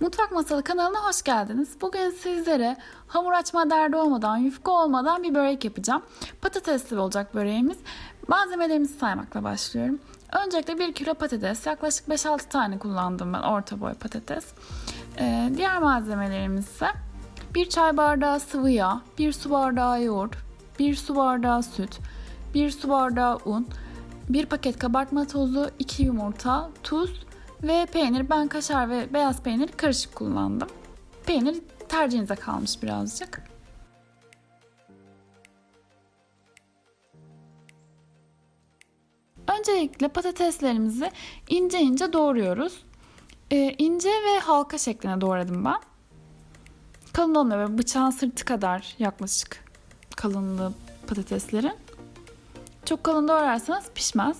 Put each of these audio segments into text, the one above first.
Mutfak Masalı kanalına hoş geldiniz. Bugün sizlere hamur açma derdi olmadan, yufka olmadan bir börek yapacağım. Patatesli olacak böreğimiz. Malzemelerimizi saymakla başlıyorum. Öncelikle 1 kilo patates, yaklaşık 5-6 tane kullandım ben orta boy patates. Ee, diğer malzemelerimiz ise 1 çay bardağı sıvı yağ, 1 su bardağı yoğurt, 1 su bardağı süt, 1 su bardağı un, 1 paket kabartma tozu, 2 yumurta, tuz ve peynir. Ben kaşar ve beyaz peynir karışık kullandım. Peynir tercihinize kalmış birazcık. Öncelikle patateslerimizi ince ince doğruyoruz. Ee, ince ve halka şeklinde doğradım ben. Kalın olmuyor böyle bıçağın sırtı kadar yaklaşık kalınlığı patateslerin. Çok kalın doğrarsanız pişmez.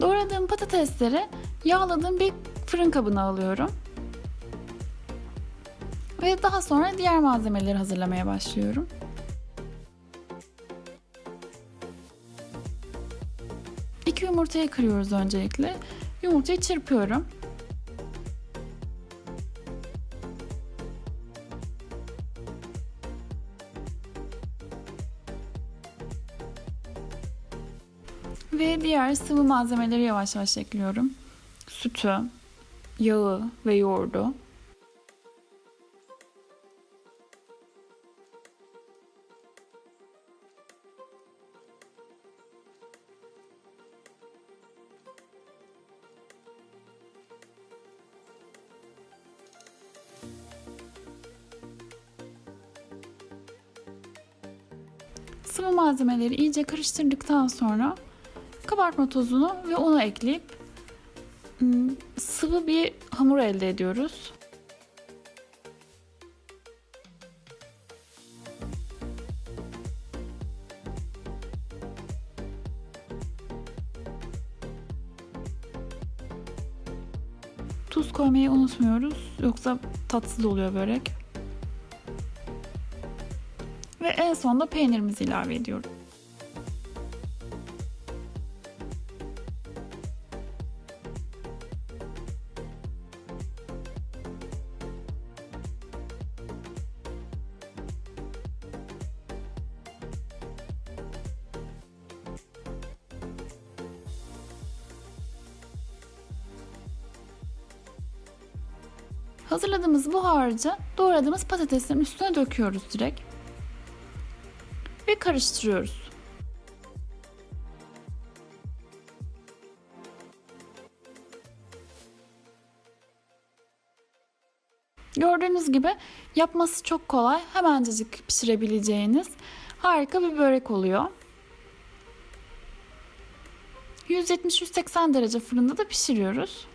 Doğradığım patatesleri yağladığım bir fırın kabına alıyorum. Ve daha sonra diğer malzemeleri hazırlamaya başlıyorum. İki yumurtayı kırıyoruz öncelikle. Yumurtayı çırpıyorum. Ve diğer sıvı malzemeleri yavaş yavaş ekliyorum. Sütü, yağı ve yoğurdu. Sıvı malzemeleri iyice karıştırdıktan sonra kabartma tozunu ve unu ekleyip ım, sıvı bir hamur elde ediyoruz. Tuz koymayı unutmuyoruz. Yoksa tatsız oluyor börek. Ve en sonunda peynirimizi ilave ediyorum. Hazırladığımız bu harcı doğradığımız patateslerin üstüne döküyoruz direkt. Ve karıştırıyoruz. Gördüğünüz gibi yapması çok kolay, hemencecik pişirebileceğiniz harika bir börek oluyor. 170-180 derece fırında da pişiriyoruz.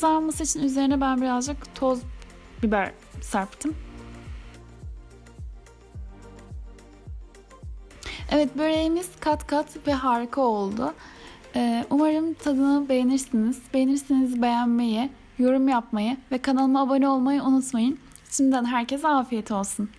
Kızarması için üzerine ben birazcık toz biber serptim. Evet böreğimiz kat kat ve harika oldu. Ee, umarım tadını beğenirsiniz. Beğenirseniz beğenmeyi, yorum yapmayı ve kanalıma abone olmayı unutmayın. Şimdiden herkese afiyet olsun.